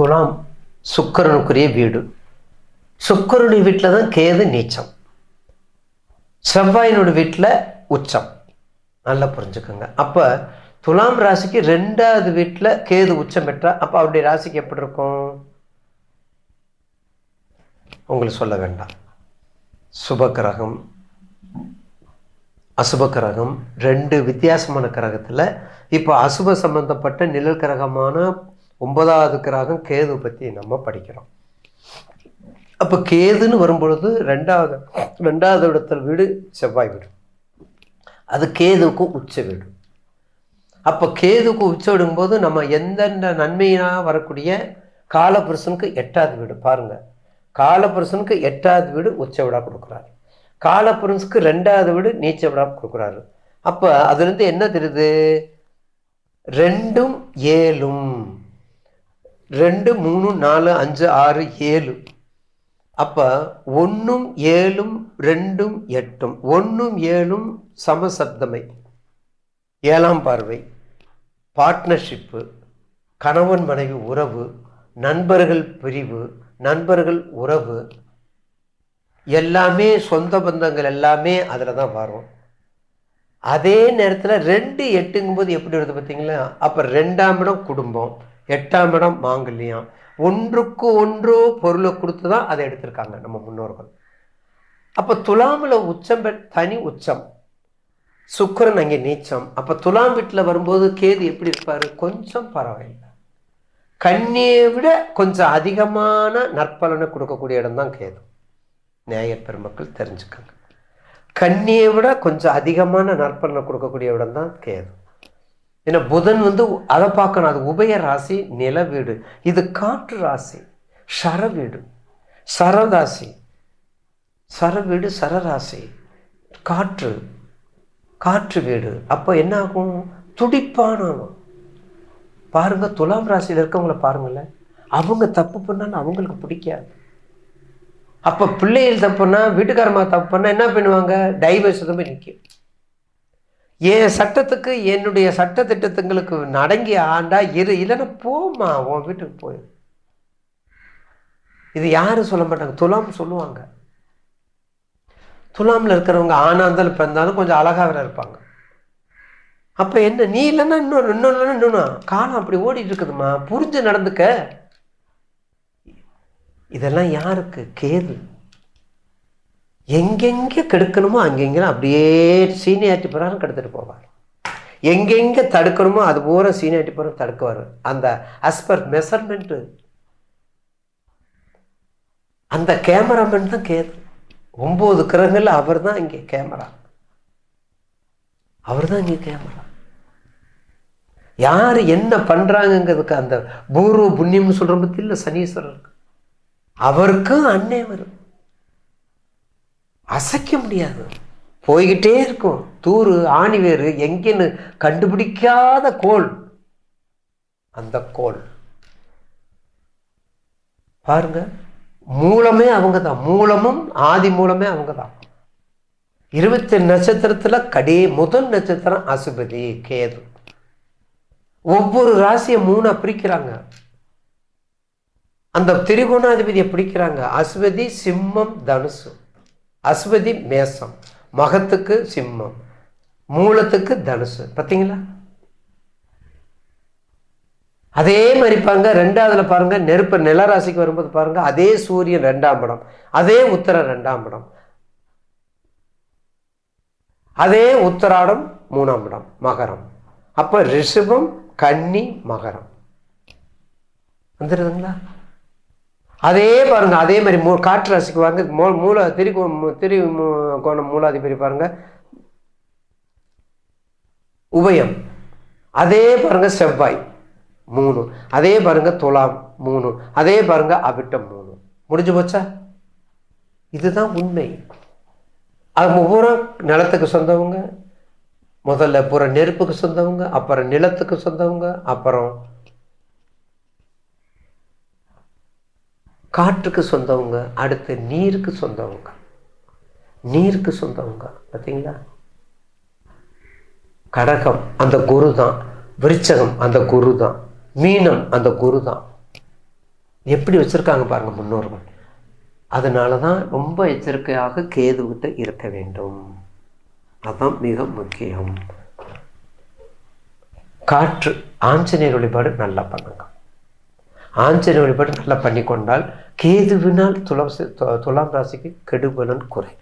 துலாம் சுக்கரனுக்குரிய வீடு. சுக்கரனுடைய வீட்டில் தான் கேது நீச்சம். செவ்வாயினோட வீட்டில் உச்சம். நல்லா புரிஞ்சுக்கோங்க. அப்போ துலாம் ராசிக்கு ரெண்டாவது வீட்டில் கேது உச்சம் பெற்றா அப்போ அவருடைய ராசிக்கு எப்படி இருக்கும்? உங்களுக்கு சொல்ல வேண்டாம். சுப கிரகம் அசுப கிரகம் ரெண்டு வித்தியாசமான கிரகத்தில் இப்போ அசுப சம்பந்தப்பட்ட நிழல் கிரகமான ஒன்பதாவது கிரகம் கேது பற்றி நம்ம படிக்கிறோம். அப்போ கேதுன்னு வரும்பொழுது ரெண்டாவது ரெண்டாவது இடத்துல வீடு செவ்வாய் வீடு. அது கேதுக்கும் உச்ச வீடு. அப்போ கேதுக்கு உச்ச விடும்போது நம்ம எந்தெந்த நன்மையினாக வரக்கூடிய காலபுருஷனுக்கு எட்டாவது வீடு. பாருங்கள் காலபுருஷனுக்கு எட்டாவது வீடு உச்ச விடா கொடுக்குறாரு. காலபுருஷனுக்கு ரெண்டாவது வீடு நீச்ச விடா கொடுக்குறாரு. அப்போ அதுலேருந்து என்ன தெரியுது? ரெண்டும் ஏழும். ரெண்டு மூணு நாலு அஞ்சு ஆறு ஏழு. அப்போ ஒன்றும் ஏழும் ரெண்டும் எட்டும். ஒன்றும் ஏழும் சமசப்தமை. ஏழாம் பார்வை. பார்ட்னர்ஷிப்பு. கணவன் மனைவி உறவு. நண்பர்கள் பிரிவு. நண்பர்கள் உறவு. எல்லாமே சொந்த பந்தங்கள் எல்லாமே அதில் தான் வரும். அதே நேரத்தில் ரெண்டு எட்டுங்கும்போது எப்படி வருது பார்த்தீங்களா? அப்போ ரெண்டாம் இடம் குடும்பம். எட்டாம் இடம் மாங்கல்யம். ஒன்றுக்கு ஒன்றோ பொருளை கொடுத்து தான் அதை எடுத்திருக்காங்க நம்ம முன்னோர்கள். அப்போ துலாமில் உச்சம் தனி உச்சம். சுக்கிரன் அங்கே நீச்சம். அப்போ துலாம் வீட்டில் வரும்போது கேது எப்படி இருப்பார்? கொஞ்சம் பரவாயில்லை. கண்ணியை விட கொஞ்சம் அதிகமான நற்பலனை கொடுக்கக்கூடிய இடம் தான் கேது. நேயர் பெருமக்கள் தெரிஞ்சுக்கங்க. கண்ணியை விட கொஞ்சம் அதிகமான நற்பலனை கொடுக்கக்கூடிய இடம் தான் கேது. ஏன்னா புதன் வந்து அதை பார்க்கணும். அது உபய ராசி நில வீடு. இது காற்று ராசி சர வீடு. சரராசி சர வீடு சரராசி காற்று காற்று வீடு. அப்போ என்ன ஆகும்? துடிப்பானவன் பாருங்க துலாம் ராசியில் இருக்கவங்கள பாருங்களேன். அவங்க தப்பு பண்ணாலும் அவங்களுக்கு பிடிக்காது. அப்போ பிள்ளைகள் தப்புன்னா பண்ணா வீட்டுக்காரமா தப்பு பண்ணால் என்ன பண்ணுவாங்க? டைவர்ஸ் தான் போய் நிற்கும் என் சட்டத்துக்கு என்னுடைய சட்ட திட்டத்துங்களுக்கு நடங்கி ஆண்டா இரு இல்லைன்னா போமா உன் வீட்டுக்கு போய். இது யாரும் சொல்ல மாட்டாங்க. துலாம் சொல்லுவாங்க. துலாமில் இருக்கிறவங்க ஆணாக இருந்தாலும் பிறந்தாலும் கொஞ்சம் அழகாக வேற இருப்பாங்க. அப்போ என்ன நீ இல்லைன்னா இன்னொரு இன்னொரு இல்லைன்னா இன்னொன்று காலம் அப்படி ஓடிட்டு இருக்குதுமா புரிஞ்சு நடந்துக்க. இதெல்லாம் யாருக்கு? கேது. எங்கெங்கே கெடுக்கணுமோ அங்கெங்கே அப்படியே சீனியாரிட்டி பிரகாரம் கெடுத்துட்டு போவார். எங்கெங்கே தடுக்கணுமோ அது பூரா சீனியாரிட்டி பிரகாரம் தடுக்குவார். அந்த அஸ்பர் மெஷர்மெண்ட்டு அந்த கேமராமேன் தான் கேது ஒம்பது கிரகங்கள் அவர் தான் இங்கே கேமரா அவர் தான் இங்கே கேமரா யார் என்ன பண்ணுறாங்கங்கிறதுக்கு அந்த பூர்வ புண்ணியம்னு சொல்கிற பற்றி இல்லை சனீஸ்வரருக்கு அவருக்கும் அண்ணே வரும். அசைக்க முடியாது. போய்கிட்டே இருக்கும். தூரு ஆணிவேறு எங்கேன்னு கண்டுபிடிக்காத கோல் அந்த கோல் பாருங்க. மூலமே அவங்க தான் மூலமும் ஆதி மூலமே அவங்க தான் இருபத்தி நட்சத்திரத்தில் கடே முதல் நட்சத்திரம் அசுபதி கேது. ஒவ்வொரு ராசியை மூணாக பிரிக்கிறாங்க. அந்த திரிகோணாதிபதியை பிடிக்கிறாங்க அசுபதி சிம்மம் தனுசு. அஸ்வதி மேசம் மகத்துக்கு சிம்மம் மூலத்துக்கு தனுசு. பார்த்தீங்களா அதே மாதிரி பாருங்க ரெண்டாவதுல பாருங்க நெருப்பு நிலராசிக்கு வரும்போது பாருங்க அதே சூரியன் ரெண்டாம் படம் அதே உத்தர ரெண்டாம் படம். அதே உத்தராடம் மூணாம் இடம் மகரம். அப்ப ரிஷபம் கன்னி மகரம். வந்துடுதுங்களா அதே பாருங்க அதே மாதிரி மூ காற்று ராசிக்கு வாங்க மூ மூல திரு திரி மூ- கோணம் மூலாதிபதி பாருங்க. உபயம். அதே பாருங்க செவ்வாய். மூணு. அதே பாருங்க துலாம். மூணு. அதே பாருங்க அவிட்டம் மூணு. முடிஞ்சு போச்சா? இதுதான் உண்மை. அது பூரா நிலத்துக்கு சொந்தவங்க. முதல்ல பூரா நெருப்புக்கு சொந்தவங்க அப்புறம் நிலத்துக்கு சொந்தவங்க அப்புறம் காற்றுக்கு சொந்தவங்க அடுத்து நீருக்கு சொந்தவங்க. நீருக்கு சொந்தவங்க பார்த்தீங்களா? கடகம் அந்த குரு தான் விருச்சகம் அந்த குரு தான் மீனம் அந்த குரு தான் எப்படி வச்சுருக்காங்க பாருங்கள் முன்னோர்கள். அதனால தான் ரொம்ப எச்சரிக்கையாக கேதுகிட்ட இருக்க வேண்டும். அதுதான் மிக முக்கியம். காற்று ஆஞ்சநேயர் வழிபாடு நல்லா பண்ணுங்க. ஆஞ்சநேயர் வழிபாடு நல்லா பண்ணி கொண்டால் கேதுவினால் துலாம் துலாம் ராசிக்கு கெடுபலன் குறை.